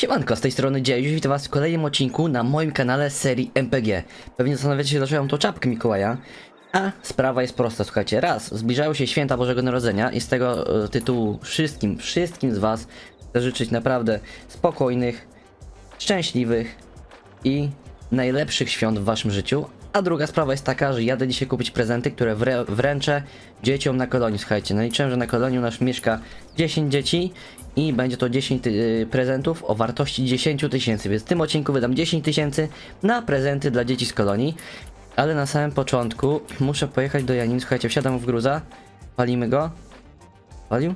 Siemanko, z tej strony Dziejuś, witam was w kolejnym odcinku na moim kanale serii MPG. Pewnie zastanawiacie się, dlaczego mam tą czapkę Mikołaja. A sprawa jest prosta, słuchajcie. Raz, zbliżają się święta Bożego Narodzenia i z tego e, tytułu wszystkim, wszystkim z was chcę życzyć naprawdę spokojnych, szczęśliwych i najlepszych świąt w waszym życiu. A druga sprawa jest taka, że jadę dzisiaj kupić prezenty, które wrę wręczę dzieciom na kolonii. Słuchajcie, naliczyłem, że na kolonii u nas mieszka 10 dzieci i będzie to 10 ty- prezentów o wartości 10 tysięcy, więc w tym odcinku wydam 10 tysięcy na prezenty dla dzieci z kolonii. Ale na samym początku muszę pojechać do Janin. Słuchajcie, wsiadam w gruza, palimy go. Palił?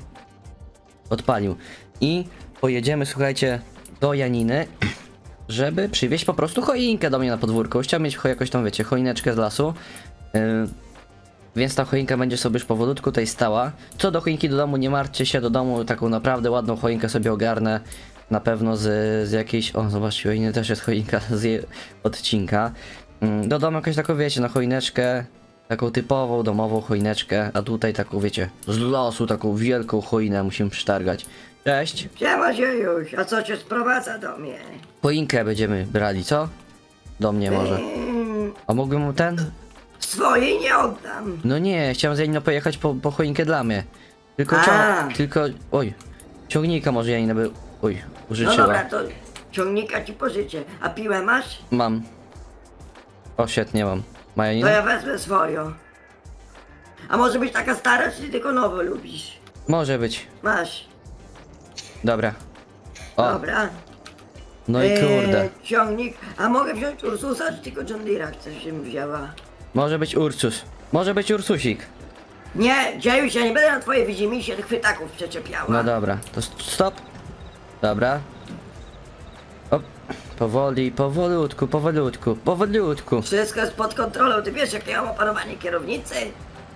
Odpalił. I pojedziemy, słuchajcie, do Janiny, żeby przywieźć po prostu choinkę do mnie na podwórko. Chciałem mieć jakoś tam, wiecie, choineczkę z lasu. Yy, więc ta choinka będzie sobie już powolutku tutaj stała. Co do choinki do domu, nie martwcie się, do domu taką naprawdę ładną choinkę sobie ogarnę. Na pewno z, z jakiejś. O, zobaczcie, Janiny też jest choinka z odcinka. Do domu jakąś taką, wiecie, no choineczkę. Taką typową, domową choineczkę, a tutaj taką, wiecie, z lasu, taką wielką choinę musimy przytargać. Cześć! Siema Dziejuś, a co cię sprowadza do mnie? Choinkę będziemy brali, co? Do mnie może. Mm, A mógłbym mu ten? swojej nie oddam. No nie, chciałem z Janino pojechać po, po choinkę dla mnie. Tylko A. ciąg... Tylko... Oj. Ciągnika może Janina by... Oj, No użyczyła. dobra, to ciągnika ci pożyczę. A piłę masz? Mam. O, świetnie mam. Ma To Janina? ja wezmę swoją. A może być taka stara, czy ty tylko nowo lubisz? Może być. Masz. Dobra. O, Dobra. no i kurde. Eee, ciągnik. A mogę wziąć Ursusa, czy tylko John Deere'a chcesz, żebym wzięła? Może być Ursus. Może być Ursusik. Nie, Dziejuś, ja nie będę na twoje widzimisię tych chwytaków przyczepiała. No dobra, to st- stop. Dobra. Op. Powoli, powolutku, powolutku, powolutku. Wszystko jest pod kontrolą, ty wiesz jak ja mam opanowanie kierownicy?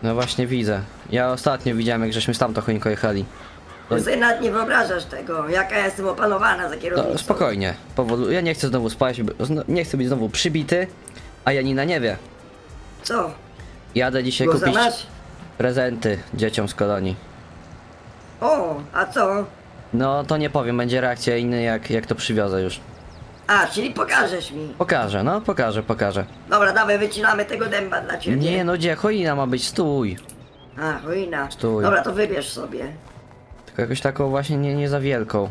No właśnie widzę. Ja ostatnio widziałem, jak żeśmy z tamtą choinką jechali. Ty sobie nawet nie wyobrażasz tego, jaka ja jestem opanowana za kierownicą. No, spokojnie, powolu. Ja nie chcę znowu spać, bo- zno- nie chcę być znowu przybity, a Janina nie wie. Co? Jadę dzisiaj Głosa kupić masz? prezenty dzieciom z kolonii. O, a co? No to nie powiem, będzie reakcja inna jak, jak to przywiozę już. A, czyli pokażesz mi. Pokażę, no pokażę, pokażę. Dobra, dawaj, wycinamy tego dęba dla ciebie. Nie no gdzie, choina ma być, stój. A, choina. Stój. Dobra, to wybierz sobie. Tylko jakoś taką właśnie nie, nie za wielką.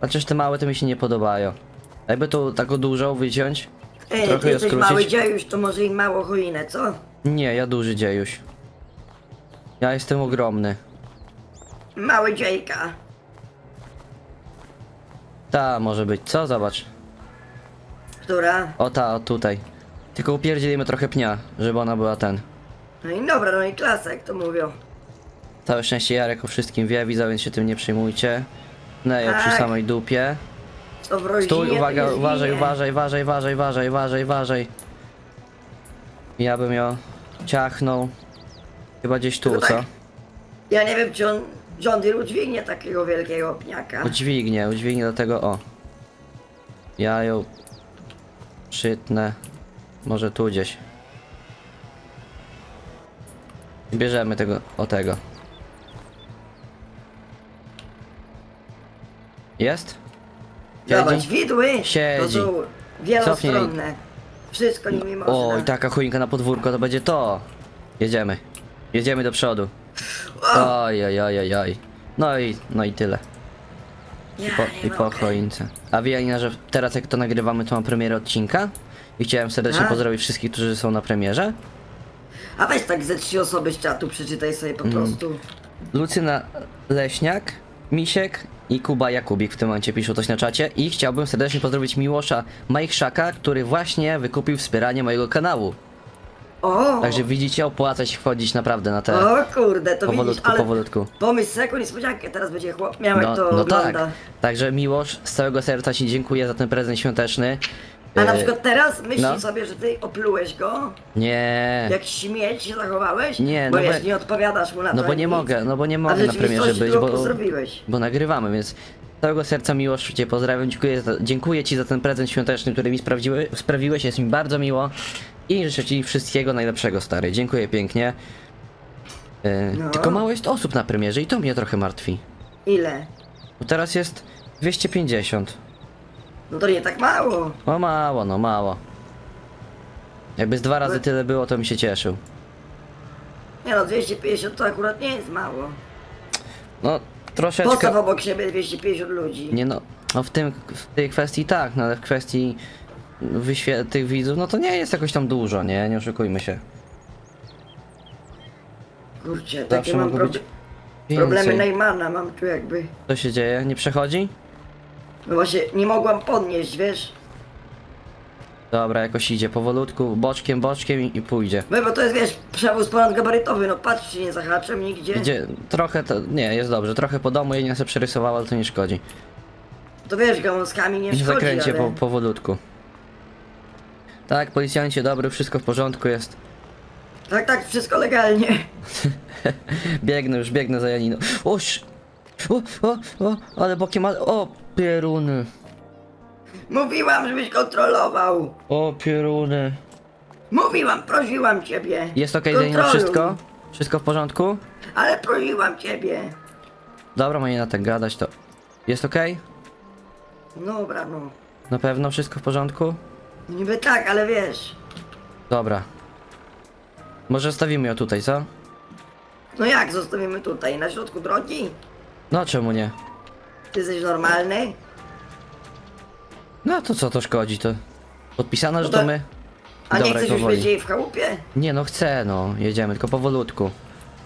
Chociaż te małe to mi się nie podobają. Jakby tu taką dużą wyciąć, Ej, ty trochę ją jesteś mały skrócić. dziejuś, to może i mało choinę, co? Nie, ja duży dziejuś. Ja jestem ogromny. Mały dziejka. Ta może być, co? Zobacz. Która? O ta, o tutaj. Tylko upierdzielimy trochę pnia, żeby ona była ten. No i dobra, no i klasa, jak to mówią. Całe szczęście Jarek o wszystkim wie, widzę, więc się tym nie przejmujcie. Nejo przy Tak. samej dupie. W rodzinie, Stój, to uwaga, uważaj, uważaj, uważaj, uważaj, uważaj, uważaj, uważaj. Ja bym ją ciachnął. Chyba gdzieś tu, Tylko co? tak. Ja nie wiem, czy on John Deere udźwignie takiego wielkiego pniaka. Udźwignie, udźwignie do tego, o. Ja ją przytnę. Może tu gdzieś. Bierzemy tego, o tego. Jest? Zobacz, Siedzi? widły Siedzi. to są wielostronne. Wszystko nimi można. Oj, taka choinka na podwórko to będzie to. Jedziemy. Jedziemy do przodu. O, Oj, oj, oj, oj, oj. No i, no i tyle. I ja po, nie i po mogę. choince. A wie Janina, że teraz jak to nagrywamy, to mam premierę odcinka? I chciałem serdecznie A? pozdrowić wszystkich, którzy są na premierze. A weź tak ze trzy osoby z czatu, przeczytaj sobie Mm. po prostu. Lucyna Leśniak, Misiek i Kuba Jakubik w tym momencie piszą coś na czacie. I chciałbym serdecznie pozdrowić Miłosza Majchrzaka, który właśnie wykupił wspieranie mojego kanału. O! Także widzicie, opłaca się wchodzić naprawdę na te... O kurde, to Powolutku, widzisz, ale powolutku. pomysł sekund niespodziankę, teraz będzie chłop miał No, jak to no tak. ogląda. Także Miłosz, z całego serca Ci dziękuję za ten prezent świąteczny. A na E, przykład teraz myślisz no. sobie, że ty oplułeś go? Nie. Jak śmieć się zachowałeś? Nie, bo no bo- wiesz, nie odpowiadasz mu na No to bo nie nic. mogę, no bo nie mogę na premierze być, bo, pozdrowiłeś. bo nagrywamy, więc z całego serca Miłosz Cię pozdrawiam, dziękuję, za, dziękuję Ci za ten prezent świąteczny, który mi sprawiłeś, jest mi bardzo miło i życzę Ci wszystkiego najlepszego, stary, dziękuję pięknie. E, No. Tylko mało jest osób na premierze i to mnie trochę martwi, Ile? bo teraz jest 250. No to nie tak mało. No mało, no mało. Jakby z dwa razy tyle było, to mi się cieszył. Nie no, 250 to akurat nie jest mało. No, troszeczkę... Postaw obok siebie 250 ludzi. Nie no, no w, tym, w tej kwestii tak, no ale w kwestii wyświe- tych widzów, no to nie jest jakoś tam dużo, nie? Nie oszukujmy się. Kurczę, Zawsze takie mam mogło być problemy więcej. Neymana mam tu jakby. Co się dzieje? Nie przechodzi? No właśnie, nie mogłam podnieść, wiesz? Dobra, jakoś idzie powolutku, boczkiem, boczkiem i, i pójdzie. No bo to jest, wiesz, przewóz ponadgabarytowy, no patrz, czy nie zahaczam nigdzie. Idzie trochę, to, nie, jest dobrze, trochę po domu, jej sobie przerysowała, ale to nie szkodzi. To wiesz, gałązkami nie I w szkodzi, zakręcie ale... po, powolutku. Tak, policjancie dobry, wszystko w porządku jest. Tak, tak, wszystko legalnie. Biegnę już, biegnę za Janiną. Oś! O, o, o, ale bokiem, ale, o, pieruny. Mówiłam, żebyś kontrolował. O, pieruny. Mówiłam, prosiłam ciebie. Jest okej, okay, Kontroluj. wszystko? Wszystko w porządku? Ale prosiłam ciebie. Dobra, ma nie na tak gadać, to... Jest okej? Dobra, no. Na pewno wszystko w porządku? Niby tak, ale wiesz. Dobra. Może stawimy ją tutaj, co? No jak zostawimy tutaj, na środku drogi? No, czemu nie? Ty jesteś normalny? No to co to szkodzi, to... Podpisane, że No to- to my? A nie Dobra, chcesz już powoli. być jej w chałupie? Nie no, chcę, no. Jedziemy, tylko powolutku.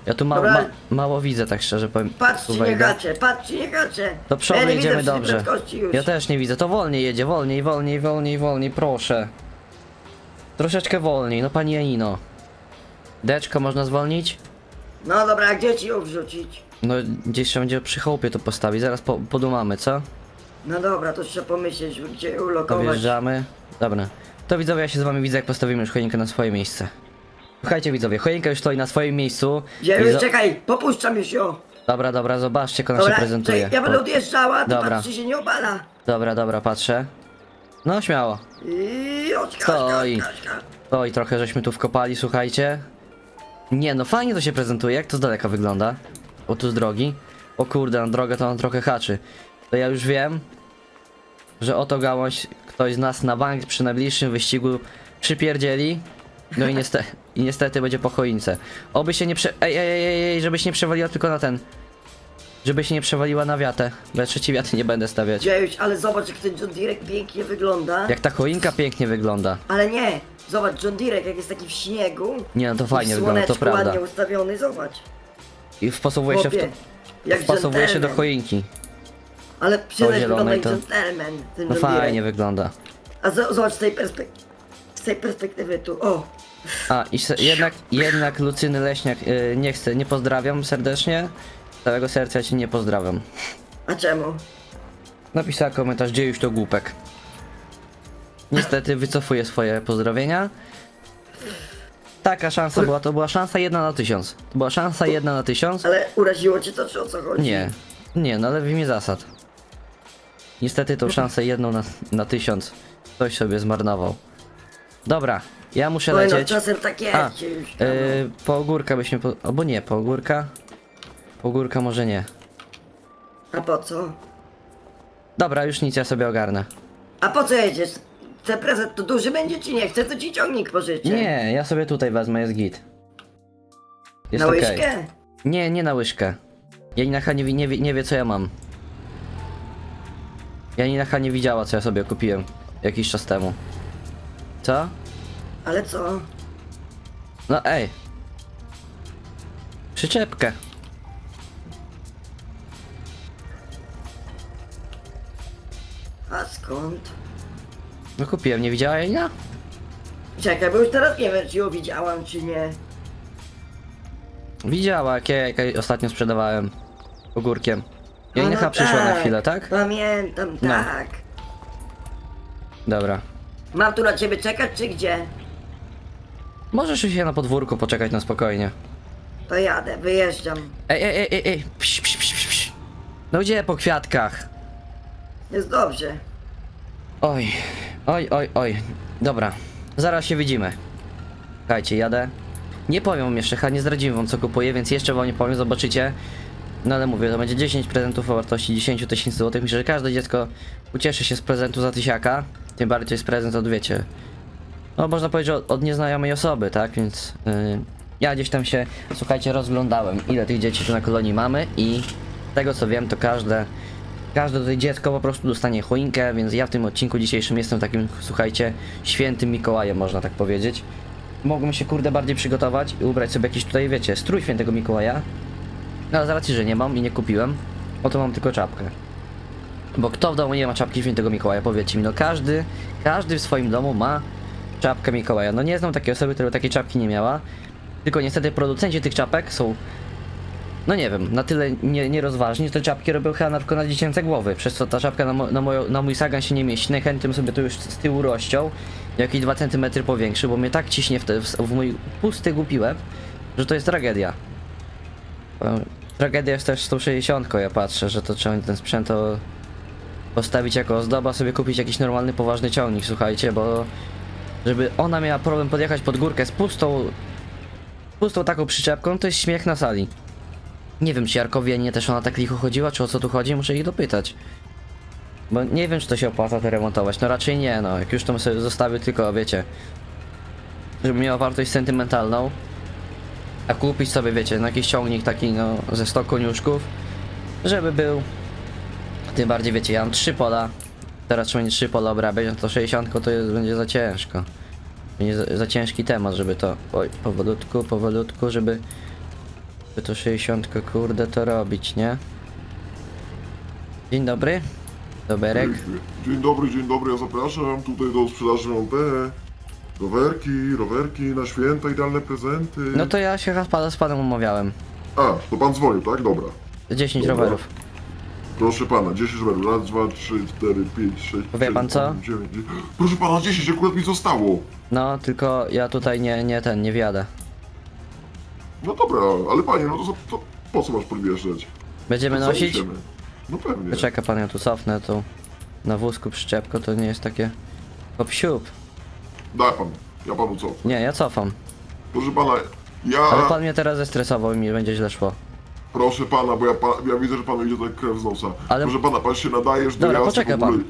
Ja tu ma, Dobra. ma, mało widzę, tak szczerze powiem. Patrz, czy nie hacze, patrz, czy nie hacze. Do przodu ja nie widzę dobrze. prędkości już. Ja też nie widzę, to wolniej jedzie, wolniej, wolniej, wolniej, wolniej, proszę. Troszeczkę wolniej, no pani Janino. Deczko można zwolnić? No dobra, a gdzie ci ją wrzucić? No gdzieś trzeba będzie przy chałupie to postawić, zaraz po, podumamy, co? No dobra, to trzeba pomyśleć, gdzie ją lokować. Dojeżdżamy. Dobra. To widzowie, ja się z wami widzę, jak postawimy już choinkę na swoje miejsce. Słuchajcie widzowie, choinka już stoi na swoim miejscu. Gdzie I już, zo- czekaj, popuszczam już ją. Dobra, dobra, zobaczcie, jak ona się prezentuje. czekaj, ja będę odjeżdżała, ty Dobra. patrz, czy się nie obala. Dobra, dobra, patrzę. No śmiało. I oczka, Stoi. oczka, oczka. Oj, trochę żeśmy tu wkopali, słuchajcie. Nie no, fajnie to się prezentuje, jak to z daleka wygląda. O, tu z drogi. O kurde, na drogę to on trochę haczy. To ja już wiem, że oto gałąź ktoś z nas na bank przy najbliższym wyścigu przypierdzieli. No i niestety, i niestety będzie po choince. Oby się nie prze... Ej, ej, ej, ej, ej, żeby się nie przewaliła tylko na ten. Żeby się nie przewaliła na wiatę. Bo trzeci wiaty nie będę stawiać. Dziejuś, ale zobacz jak ten John Deere pięknie wygląda. Jak ta choinka pięknie wygląda. Ale nie, zobacz John Deere jak jest taki w śniegu. Nie no, to fajnie i w wygląda, to słoneczku prawda. ładnie ustawiony, zobacz. I wpasowuje się w to... Chłopie, jak Wpasowuje się do choinki. Ale przyznać wygląda zielonej jak to- gentleman, ten No fajnie wygląda. A zo- zobacz z tej perspektywy, z tej perspektywy tu, o. A i se, jednak, jednak Lucyny Leśniak y, nie chcę, nie pozdrawiam serdecznie. Z całego serca cię nie pozdrawiam. A czemu? Napisała komentarz, gdzie już to głupek. Niestety wycofuję swoje pozdrowienia. Taka szansa była, to była szansa jedna na tysiąc. To była szansa jedna na tysiąc. Ale uraziło cię to, czy o co chodzi? Nie, nie, no ale w imię zasad. Niestety tą szansę jedną na, na tysiąc ktoś sobie zmarnował. Dobra, ja muszę Oj, no, lecieć. czasem tak jest, A, Dziejuś, Yy, po ogórka byśmy. Po, albo nie, po ogórka. Po ogórka może nie. A po co? Dobra, już nic, ja sobie ogarnę. A po co jedziesz? Ten prezent to duży będzie czy nie? Chcę to ci ciągnik pożyczyć. Nie, ja sobie tutaj wezmę, jest git. Jest Na okej. łyżkę? Nie, nie na łyżkę. Janina nie, wi- nie, wie- nie wie co ja mam. Janina nie widziała co ja sobie kupiłem jakiś czas temu. Co? Ale co? No ej. Przyczepkę. A skąd? No kupiłem, nie widziała Janina? Czekaj, bo już teraz nie wiem, czy ją widziałam, czy nie. Widziała, jak ja jak ja ostatnio sprzedawałem ogórkiem. A Janina no przyszła na tak, chwilę, tak? Pamiętam, No. tak. Dobra. Mam tu na ciebie czekać, czy gdzie? Możesz się na podwórku poczekać na spokojnie. To jadę, wyjeżdżam. Ej, ej, ej, ej, ej. Psz, psz, psz, psz, psz. No gdzie po kwiatkach? Jest dobrze. Oj, oj, oj, oj. Dobra, zaraz się widzimy. Słuchajcie, jadę. Nie powiem wam jeszcze, chyba nie zdradzimy wam co kupuję, więc jeszcze wam nie powiem, zobaczycie. No ale mówię, to będzie 10 prezentów o wartości 10 tysięcy złotych. Myślę, że każde dziecko ucieszy się z prezentu za tysiaka. Tym bardziej to jest prezent od wiecie. No można powiedzieć od, od nieznajomej osoby, tak? Więc yy, ja gdzieś tam się, słuchajcie, rozglądałem ile tych dzieci tu na kolonii mamy i z tego co wiem to każde Każde tutaj dziecko po prostu dostanie choinkę, więc ja w tym odcinku dzisiejszym jestem takim, słuchajcie, świętym Mikołajem, można tak powiedzieć. Mogłem się kurde bardziej przygotować i ubrać sobie jakiś tutaj, wiecie, strój świętego Mikołaja. No ale z racji, że nie mam i nie kupiłem, oto mam tylko czapkę. Bo kto w domu nie ma czapki świętego Mikołaja, powiedzcie mi, no każdy, każdy w swoim domu ma czapkę Mikołaja. No nie znam takiej osoby, która takiej czapki nie miała. Tylko niestety producenci tych czapek są no nie wiem, na tyle nie, nierozważni, te czapki robią chyba na, tylko na dziecięce głowy, przez co ta czapka na, mo, na, moją, na mój sagan się nie mieści. Najchętniej sobie to już z tyłu rozciął, jakieś 2 cm powiększy, bo mnie tak ciśnie w, te, w, w mój pusty głupi łeb, że to jest tragedia. E, Tragedia jest też z tą 60, ja patrzę, że to trzeba ten sprzęt to postawić jako ozdoba, sobie kupić jakiś normalny, poważny ciągnik, słuchajcie, bo żeby ona miała problem podjechać pod górkę z pustą, pustą taką przyczepką, to jest śmiech na sali. Nie wiem, czy Jarkowi nie też ona tak licho chodziła, czy o co tu chodzi, muszę ich dopytać. Bo nie wiem, czy to się opłaca to remontować. No raczej nie, no. Jak już to sobie zostawił tylko, wiecie, żeby miała wartość sentymentalną. A kupić sobie, wiecie, no jakiś ciągnik taki, no, ze 100 koniuszków, żeby był. Tym bardziej, wiecie, ja mam trzy pola. Teraz trzeba będzie trzy pola obrabiać, no to 60 to jest, będzie za ciężko. Będzie za, za ciężki temat, żeby to, oj, powolutku, powolutku, żeby by to 60 kurde to robić, nie? Dzień dobry. Doberek. Dzień dobry, dzień dobry, ja zapraszam. Tutaj do sprzedaży mam te rowerki, rowerki na święta, idealne prezenty. No to ja się chyba z panem umawiałem. A, to pan dzwonił, tak? Dobra. 10 Dobra. rowerów. Proszę pana, 10 rowerów. Raz, dwa, trzy, cztery, pięć, sześć, Wie siedem, pan co? osiem, dziewięć. Proszę pana, 10 akurat mi zostało. No, tylko ja tutaj nie, nie ten, nie wjadę. No dobra, ale panie, no to, to, to po co masz podwieszać? Będziemy co nosić? idziemy? No pewnie. Czeka pan, ja tu cofnę, tu na wózku przyczepko to nie jest takie hop siup. Daj pan, ja panu co? Nie, ja cofam. Proszę pana, ja... Ale pan mnie teraz zestresował i mi będzie źle szło. Proszę pana, bo ja, pa, ja widzę, że panu idzie tak krew z nosa. Ale- Proszę pana, pan się nadajesz do Dobra, jazdy poczeka w ogóle... pan.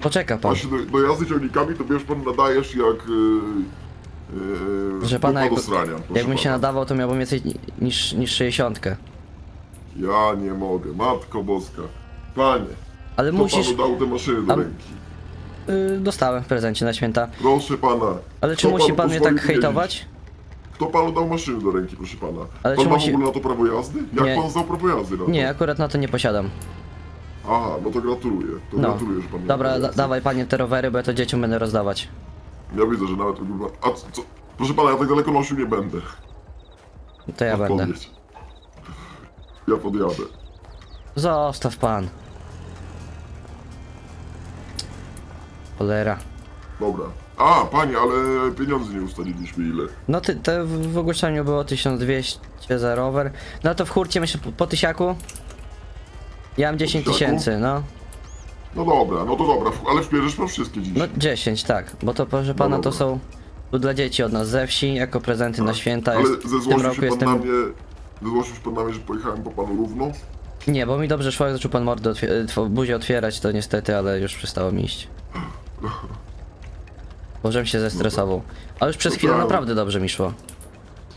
Poczeka pan. Pan się do, do jazdy ciągnikami, to wiesz pan nadajesz jak... Yy, yy, Proszę pana, jakby, jakbym się nadawał, to miałbym więcej niż, niż 60. Ja nie mogę, matko boska. Panie, Ale kto musisz. panu dał te maszyny do ręki? y, dostałem w prezencie na święta. Proszę pana. Ale czy kto musi pan mnie pozwolił tak jeździć? hejtować? Kto panu dał maszyny do ręki, proszę pana? Ale pan czy ma musi- w ogóle na to prawo jazdy? Jak Nie. pan zdał prawo jazdy na to? Nie, akurat na to nie posiadam. Aha, no to gratuluję. To No. gratuluję, że pan nie ma Dobra, prawa da jazdy. dawaj panie te rowery, bo ja to dzieciom będę rozdawać. Ja widzę, że nawet... A co, co? Proszę pana, ja tak daleko nosił nie będę. To ja będę. Odpowiedź. Ja podjadę. Zostaw pan. Cholera. Dobra. A, panie, ale pieniądze nie ustaliliśmy ile. No ty, te w, w ogłoszeniu było 1200 za rower. No to w hurcie myślę po, po tysiaku? Ja mam 10 tysiaku? tysięcy, no. No dobra, no to dobra, w- ale wpierzesz pan wszystkie dziś. No 10, tak. Bo to proszę pana to dobra. są tu dla dzieci od nas ze wsi, jako prezenty na święta. ale Jest, w tym zezłościł roku pan jestem... na mnie, zezłościł się pan na mnie, że pojechałem po panu równo? Nie, bo mi dobrze szło, jak zaczął pan mordę otwie- tw- buzię otwierać, to niestety, ale już przestało mi iść. Bożem się zestresował. Ale już przez No chwilę tak. naprawdę dobrze mi szło.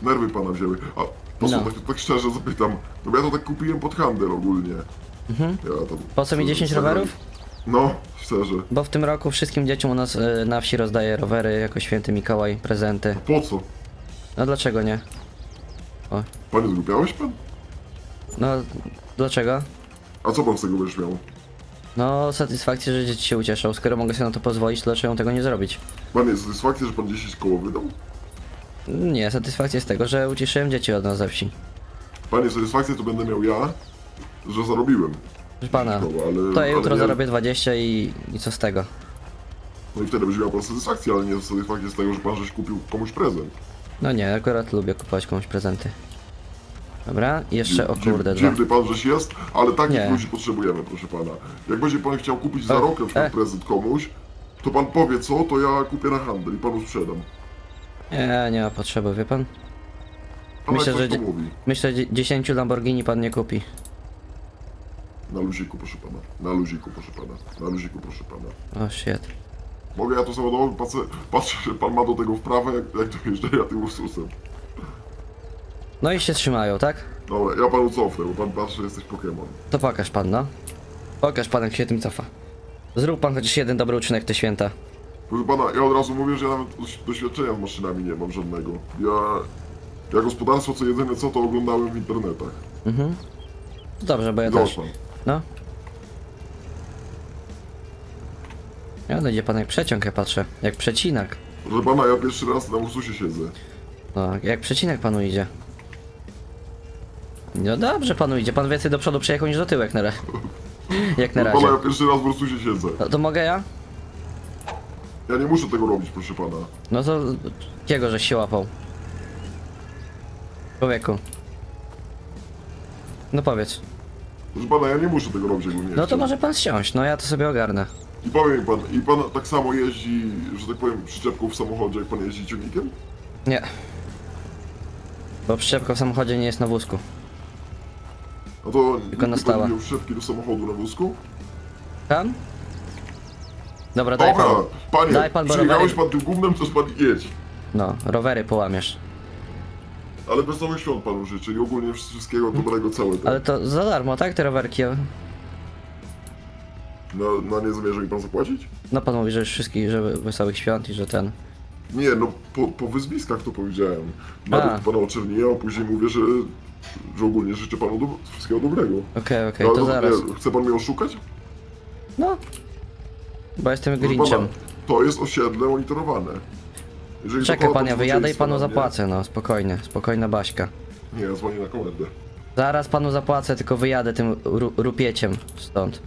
Nerwy pana wzięły. A, to No. są, tak, tak szczerze zapytam, no bo ja to tak kupiłem pod handel ogólnie. Ja tam, Mhm. Po co mi 10 za- rowerów? No, szczerze. Bo w tym roku wszystkim dzieciom u nas y, na wsi rozdaje rowery jako święty Mikołaj, prezenty. Po co? No dlaczego nie? Panie, zgłupiałeś pan? No dlaczego? A co pan z tego będziesz miał? No satysfakcję, że dzieci się ucieszą. Skoro mogę sobie na to pozwolić, to dlaczego tego nie zrobić? Panie, satysfakcja, że pan 10 koło wydał? Nie, satysfakcja z tego, że ucieszyłem dzieci od nas ze wsi. Panie, satysfakcję to będę miał ja, że zarobiłem. Proszę pana, Szkoła, ale- to ja jutro ale nie- zarobię 20 i, i co z tego? No i wtedy będzie miał pan satysfakcję, ale nie satysfakcję z tego, że pan żeś kupił komuś prezent. No nie, akurat lubię kupować komuś prezenty. Dobra, i jeszcze o Dziw- kurde, dwa. Dziwny pan żeś jest, ale takich Nie. ludzi potrzebujemy, proszę pana. Jak będzie pan chciał kupić za E, rok na przykład e. prezent komuś, to pan powie co, to ja kupię na handel i panu sprzedam. Nie, nie ma potrzeby, wie pan? Pan Myślę, jak że ktoś to dzie- mówi. Myślę, że 10 Lamborghini pan nie kupi. Na luziku, proszę pana. Na luziku, proszę pana. Na luziku, proszę pana. O shit. Mogę ja to załadować? Patrzę, patrzę, że pan ma do tego wprawę, jak, jak do jeżdżenia tym Ursusem. No i się trzymają, tak? Dobra, ja panu cofnę, bo pan patrzy, że jesteś Pokémon. To pokaż pan, no. Pokaż pan, jak się tym cofa. Zrób pan chociaż jeden dobry uczynek te święta. Proszę pana, ja od razu mówię, że ja nawet doś- doświadczenia z maszynami nie mam żadnego. Ja... Ja gospodarstwo, co jedyne co, to oglądałem w internetach. Dobrze, bo ja też. No. Ja no idzie pan jak przeciąg, ja patrzę. Jak przecinak. Proszę pana, ja pierwszy raz na Ursusie siedzę. No, jak przecinek panu idzie. No dobrze panu idzie, pan więcej do przodu przejechał niż do tyłu jak na, ra- jak na Proszę razie. pana, ja pierwszy raz w Ursusie siedzę. No, to mogę ja? Ja nie muszę tego robić, proszę pana. No to kiego żeś się łapał? Człowieku. No powiedz. Proszę pana, ja nie muszę tego robić, jakbym nie No to chciał. może pan ściąć, no ja to sobie ogarnę. I powiem pan, i pan tak samo jeździ, że tak powiem, przyczepką w samochodzie, jak pan jeździ ciągnikiem? Nie. Bo przyczepka w samochodzie nie jest na wózku. No to Tylko na nigdy stałe. pan nie miał przyczepki do samochodu na wózku? Tam? Dobra, daj Dobra, pan. panie, daj pan, bo przyjechałeś pan tym gównem, to pan jedź. No, rowery połamiesz. Ale wesołych świąt panu życzę, czyli ogólnie wszystkiego dobrego całe to. Ale to za darmo, tak? Te rowerki. Na, na nie zamierza mi pan zapłacić? No pan mówi, że wszystkich, że wesołych świąt i że ten. Nie, no po, po wyzwiskach to powiedziałem. Najpierw pana oczerniłem, a później mówię, że, że ogólnie życzę panu do, wszystkiego dobrego. Okej, okej, No, to no, zaraz. Nie, chce pan mnie oszukać? No. Bo jestem Proszę Grinchem. pana, To jest osiedle monitorowane. Jeżeli Czeka dokonał pan, ja wyjadę i panu mnie- zapłacę, no spokojnie, spokojna Baśka. Nie, ja dzwonię na komendę. Zaraz panu zapłacę, tylko wyjadę tym ru rupieciem stąd.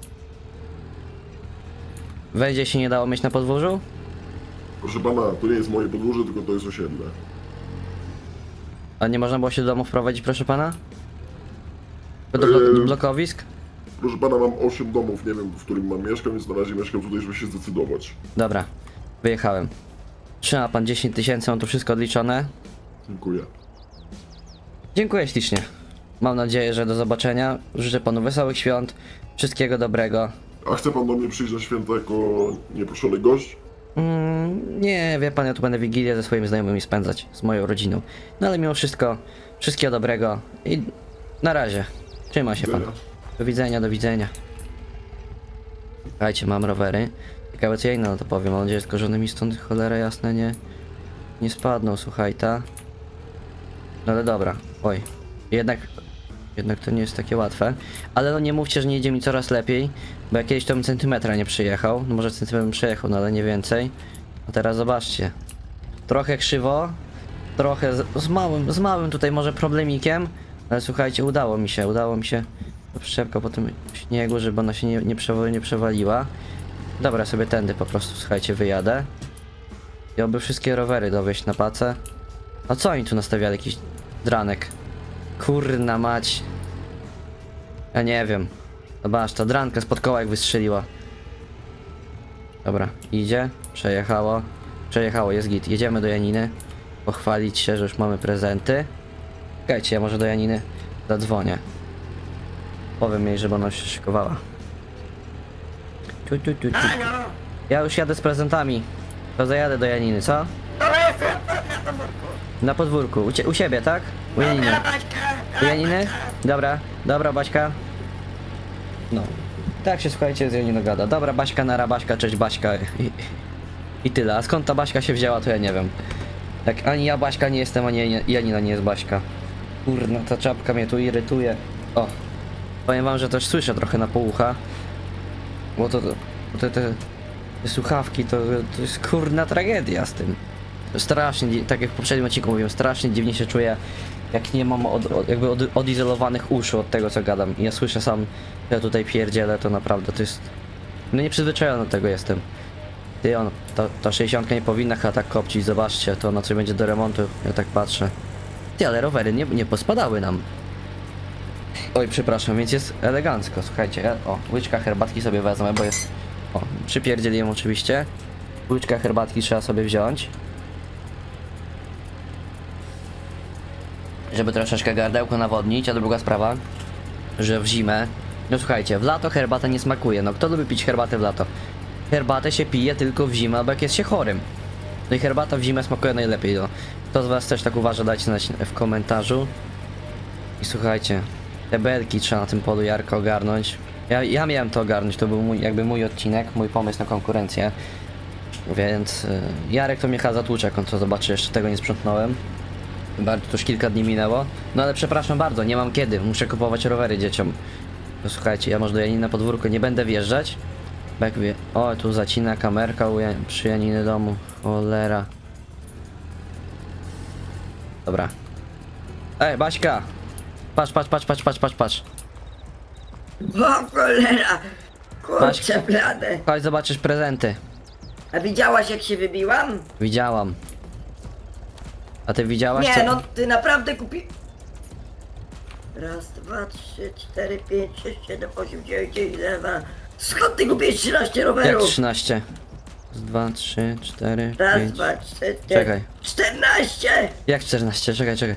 Wejdzie się nie dało mieć na podwórzu? Proszę pana, to nie jest moje podwórze, tylko to jest osiedle. A nie można było się do domu wprowadzić, proszę pana? Do, blo do Yy. blokowisk? Proszę pana, mam 8 domów, nie wiem w którym mam mieszkam, więc na razie mieszkam tutaj, żeby się zdecydować. Dobra, wyjechałem. Trzyma pan 10 tysięcy, mam to wszystko odliczone. Dziękuję. Dziękuję ślicznie. Mam nadzieję, że do zobaczenia. Życzę panu wesołych świąt, wszystkiego dobrego. A chce pan do mnie przyjść na święta jako nieproszony gość? Mm, nie, wie pan, ja tu będę Wigilię ze swoimi znajomymi spędzać, z moją rodziną. No ale mimo wszystko, wszystkiego dobrego i na razie. Trzyma się pan. Do widzenia, do widzenia. Słuchajcie, mam rowery. Na to powiem. Mam nadzieję, że mi stąd cholera jasne nie, nie spadną, słuchaj, ta. No ale dobra, oj. Jednak, jednak to nie jest takie łatwe. Ale no nie mówcie, że nie idzie mi coraz lepiej, bo ja kiedyś to bym centymetra nie przyjechał. No może centymetr przejechał, no ale nie więcej. A teraz zobaczcie. Trochę krzywo, trochę z, z małym, z małym tutaj może problemikiem, ale słuchajcie, udało mi się, udało mi się przyczepka po tym śniegu, żeby ona się nie, nie, nie przewaliła. Dobra, sobie tędy po prostu, słuchajcie, wyjadę. I oby wszystkie rowery dowieść na pacę. A co oni tu nastawiali? Jakiś dranek. Kurna mać. Ja nie wiem. Zobacz, ta dranka spod koła jak wystrzeliła. Dobra, idzie, przejechało. Przejechało, jest git. Jedziemy do Janiny. Pochwalić się, że już mamy prezenty. Czekajcie, ja może do Janiny zadzwonię. Powiem jej, żeby ona się szykowała. Tu, tu, tu, tu. Ja już jadę z prezentami. To zajadę do Janiny, co? Na podwórku. U, cie, u siebie, tak? U Janiny. U Janiny? Dobra, dobra Baśka. No. Tak się słuchajcie z Janiną gada. Dobra Baśka, nara Baśka, cześć Baśka. I, I tyle. A skąd ta Baśka się wzięła, to ja nie wiem. Tak ani ja Baśka nie jestem, ani Janina nie jest Baśka. Kurna, ta czapka mnie tu irytuje. O. Powiem wam, że też słyszę trochę na półucha. Bo to, to te, te, te słuchawki to, to jest kurna tragedia z tym. Strasznie, tak jak w poprzednim odcinku mówiłem, strasznie dziwnie się czuję, jak nie mam od, od, jakby od, odizolowanych uszu od tego, co gadam. I ja słyszę sam, że ja tutaj pierdzielę, to naprawdę to jest... No nieprzyzwyczajony do tego jestem. Ty, on, ta, ta 60 nie powinna chyba tak kopcić, zobaczcie, to na coś będzie do remontu, ja tak patrzę. Ty, ale rowery nie, nie pospadały nam. Oj, przepraszam, więc jest elegancko, słuchajcie, o, łyczka herbatki sobie wezmę, bo jest... O, przypierdzieliłem oczywiście. Łyczka herbatki trzeba sobie wziąć. Żeby troszeczkę gardełko nawodnić, a druga sprawa, że w zimę No słuchajcie, w lato herbata nie smakuje. No kto lubi pić herbatę w lato? Herbatę się pije tylko w zimę, albo jak jest się chorym. No i herbata w zimę smakuje najlepiej, no. Kto z was też tak uważa, dajcie znać w komentarzu. I słuchajcie, te belki trzeba na tym polu Jarko ogarnąć. Ja, ja miałem to ogarnąć, to był mój, jakby mój odcinek, mój pomysł na konkurencję. Więc y, Jarek to mnie chyba zatłucze, jak on to zobaczy, jeszcze tego nie sprzątnąłem. Bardzo to już kilka dni minęło. No ale przepraszam bardzo, nie mam kiedy, muszę kupować rowery dzieciom. No słuchajcie, ja może do Janiny na podwórko nie będę wjeżdżać. Bo jak wie... O, tu zacina kamerka u Jan... przy Janiny domu. Cholera. Dobra. Ej, Baśka! Patrz, patrz, patrz, patrz, patrz, patrz, patrz. O cholera! Kurczę blade. Chodź, zobaczysz prezenty. A widziałaś jak się wybiłam? Widziałam. A ty widziałaś Nie co? no, ty naprawdę kupi... Raz, dwa, trzy, cztery, pięć, sześć, siedem, osiem, dziewięć, dziesięć, eleven. Skąd ty kupiłeś 13 Jak rowerów? 13? Z 2, 3, 4, Raz, 5. dwa, trzy, cztery, Czekaj. 14! Jak 14? Czekaj, czekaj.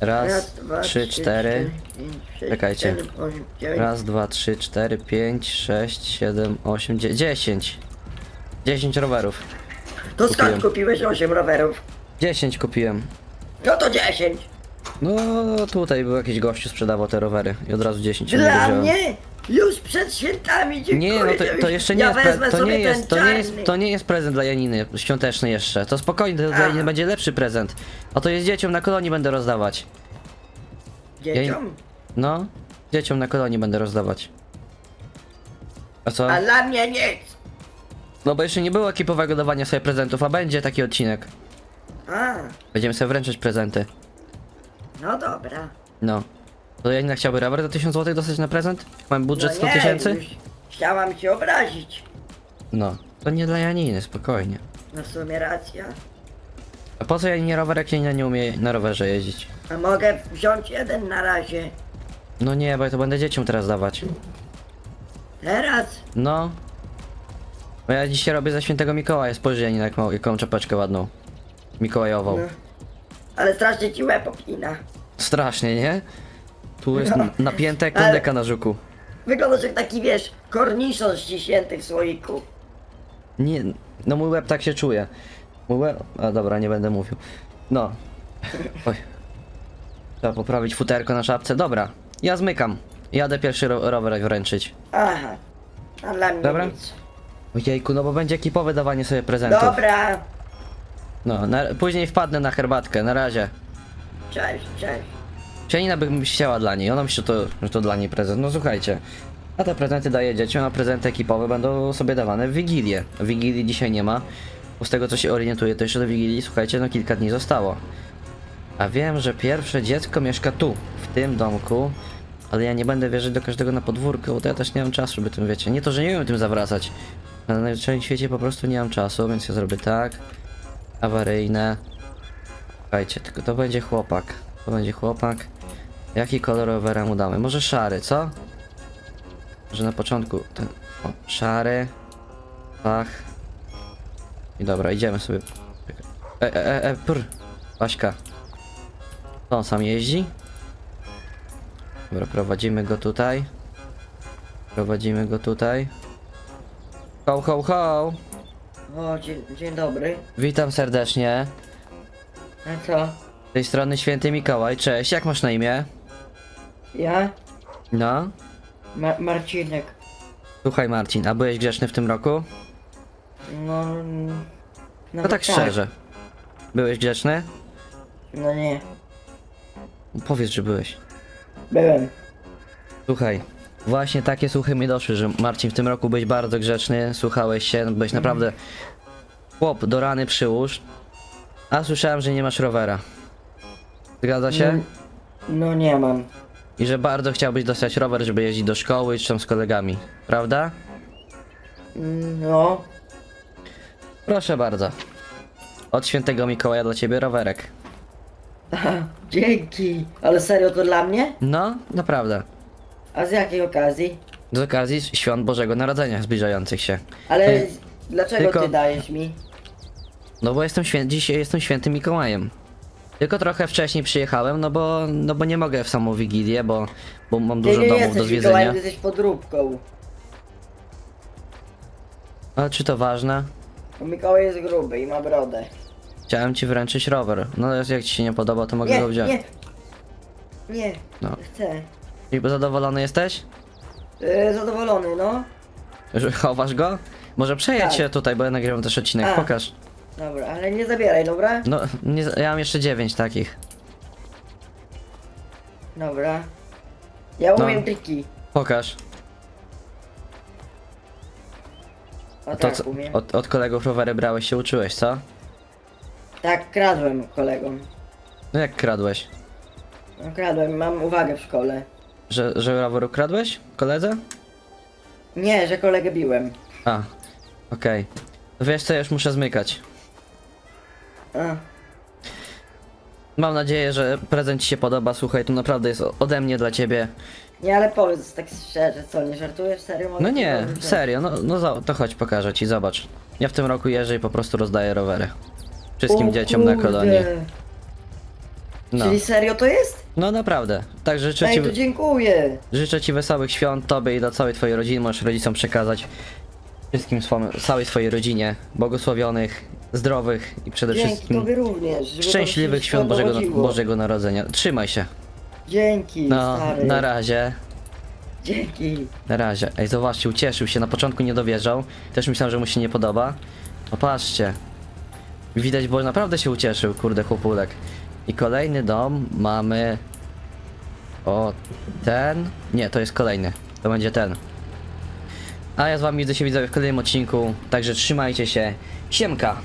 Raz, dwa, trzy, cztery. pięć, sześć, Czekajcie. siedem, osiem, dziewięć. Raz, dwa, trzy, cztery, pięć, sześć, siedem, osiem, dzie- dziesięć. Dziesięć rowerów. To skąd kupiłem. kupiłeś 8 rowerów? Dziesięć kupiłem. No to 10! No tutaj był jakiś gościu sprzedawał te rowery i od razu 10 od niego Dla mnie? Już przed świętami, dziękuję. Nie, no to, to jeszcze nie ja jest, wezmę to sobie nie jest, ten to nie jest, czarny. to nie jest prezent dla Janiny, świąteczny jeszcze. To spokojnie, to dla. Janiny będzie lepszy prezent. A to jest dzieciom na kolonii będę rozdawać. Dzieciom? No, dzieciom na kolonii będę rozdawać. A co? A dla mnie nic. No bo jeszcze nie było ekipowego dawania sobie prezentów, a będzie taki odcinek. A, Będziemy sobie wręczać prezenty. no dobra. No. To Janina chciałaby rower za 1000 zł dostać na prezent? Mamy budżet no 100 nie, tysięcy? już Chciałam cię obrazić. No. To nie dla Janiny, spokojnie. No w sumie racja. A po co Janinie rower, jak Janina nie umie na rowerze jeździć? A mogę wziąć jeden na razie. No nie, bo ja to będę dzieciom teraz dawać. Teraz? No. Bo ja dzisiaj robię za świętego Mikołaja, spojrzyj Janina, jak ma, jaką czapeczkę ładną. Mikołajową. No. Ale strasznie ci łeb opina. Strasznie, nie? Tu jest n- napięte jak Ale- kondeka na żuku. Wyglądasz jak taki, wiesz, korniszon ściśnięty w słoiku. Nie, no mój łeb tak się czuje. Mój łeb... A dobra, nie będę mówił. No. Oj. Trzeba poprawić futerko na czapce. Dobra, ja zmykam. Jadę pierwszy ro rower wręczyć. Aha. A dla mnie Dobra. nic. Ojejku, no bo będzie ekipowe dawanie sobie prezentów. Dobra. No, na, później wpadnę na herbatkę, na razie. Cześć, cześć. Cianina by chciała dla niej, ona myśli, że to, że to dla niej prezent. No słuchajcie, a te prezenty daje dzieciom, a prezenty ekipowe będą sobie dawane w Wigilię. Wigilii dzisiaj nie ma, bo z tego co się orientuję, to jeszcze do Wigilii, słuchajcie, no kilka dni zostało. A wiem, że pierwsze dziecko mieszka tu, w tym domku, ale ja nie będę wierzyć do każdego na podwórko, bo to ja też nie mam czasu, żeby tym, wiecie, nie to, że nie umiem tym zawracać, na najwyższym świecie po prostu nie mam czasu, więc ja zrobię tak, awaryjne. Słuchajcie, tylko to będzie chłopak, to będzie chłopak. Jaki kolor rowera mu damy? Może szary, co? Może na początku ten... O, szary. Pach. I dobra, idziemy sobie. E, e, e, e prr. Baśka. To on sam jeździ? Dobra, prowadzimy go tutaj. Prowadzimy go tutaj. Ho, ho, ho! O, dzień, dzień dobry. Witam serdecznie. A co? Z tej strony Święty Mikołaj. Cześć, jak masz na imię? Ja? No? Ma Marcinek. Słuchaj Marcin, a byłeś grzeczny w tym roku? No... mm, No nawet tak szczerze. Byłeś grzeczny? No nie. Powiedz, że byłeś. Byłem. Słuchaj, właśnie takie słuchy mi doszły, że Marcin w tym roku byłeś bardzo grzeczny, słuchałeś się, byłeś naprawdę chłop do rany przyłóż, a słyszałem, że nie masz rowera. Zgadza się? No, no nie mam. I że bardzo chciałbyś dostać rower, żeby jeździć do szkoły czy tam z kolegami, prawda? No. Proszę bardzo. Od świętego Mikołaja dla ciebie rowerek. Dzięki. Ale serio to dla mnie? No, naprawdę. A z jakiej okazji? Z okazji świąt Bożego Narodzenia zbliżających się. Ale Ty- dlaczego tylko- ty dajesz mi? No bo jestem świę... dzisiaj jestem świętym Mikołajem. Tylko trochę wcześniej przyjechałem, no bo, no bo nie mogę w samą Wigilię, bo, bo mam Ty dużo nie domów jesteś do Mikołajem, zwiedzenia. ty jesteś podróbką. Ale czy to ważne? Bo Mikołaj jest gruby i ma brodę. Chciałem ci wręczyć rower. No jak ci się nie podoba, to mogę Nie, go wziąć. nie. Nie, No. chcę. I zadowolony jesteś? Yy, zadowolony, no. Że chowasz go? Może przejedź Tak. się tutaj, bo ja nagrywam też odcinek, A. pokaż. Dobra, ale nie zabieraj, dobra? No, nie, ja mam jeszcze dziewięć takich. Dobra. Ja No. umiem triki. Pokaż. O To, tak, co, umiem. od, od kolegów rowery brałeś się uczyłeś, co? Tak, kradłem kolegom. No jak kradłeś? No, kradłem, mam uwagę w szkole. Że, że rower ukradłeś? Koledze? Nie, że kolegę biłem. A, okej. To Wiesz co, ja już muszę zmykać. A, Mam nadzieję, że prezent ci się podoba, słuchaj, to naprawdę jest ode mnie dla ciebie. nie, ale powiedz tak szczerze, co, nie żartujesz? Serio? Mogę No ci nie, powiedzieć? serio, no, no za- to chodź pokażę ci, zobacz. Ja w tym roku jeżdżę i po prostu rozdaję rowery. Wszystkim O dzieciom na kurde. kolonii. No. Czyli serio to jest? no naprawdę, także życzę Ej, ci, to dziękuję. życzę ci wesołych świąt, tobie i dla całej twojej rodziny, możesz rodzicom przekazać. Wszystkim swom, całej swojej rodzinie, błogosławionych, zdrowych i przede Dzięki wszystkim tobie również. żeby to szczęśliwych wszystko świąt Bożego, dochodziło. Bożego Narodzenia. Trzymaj się. Dzięki, No, stary. na razie. Dzięki. Na razie. Ej, zobaczcie, ucieszył się. Na początku nie dowierzał. Też myślałem, że mu się nie podoba. No patrzcie. Widać, bo naprawdę się ucieszył, kurde, chłopulek. I kolejny dom mamy... O, ten? Nie, to jest kolejny. To będzie ten. A ja z wami widzę się widzowie w kolejnym odcinku. Także trzymajcie się. Siemka!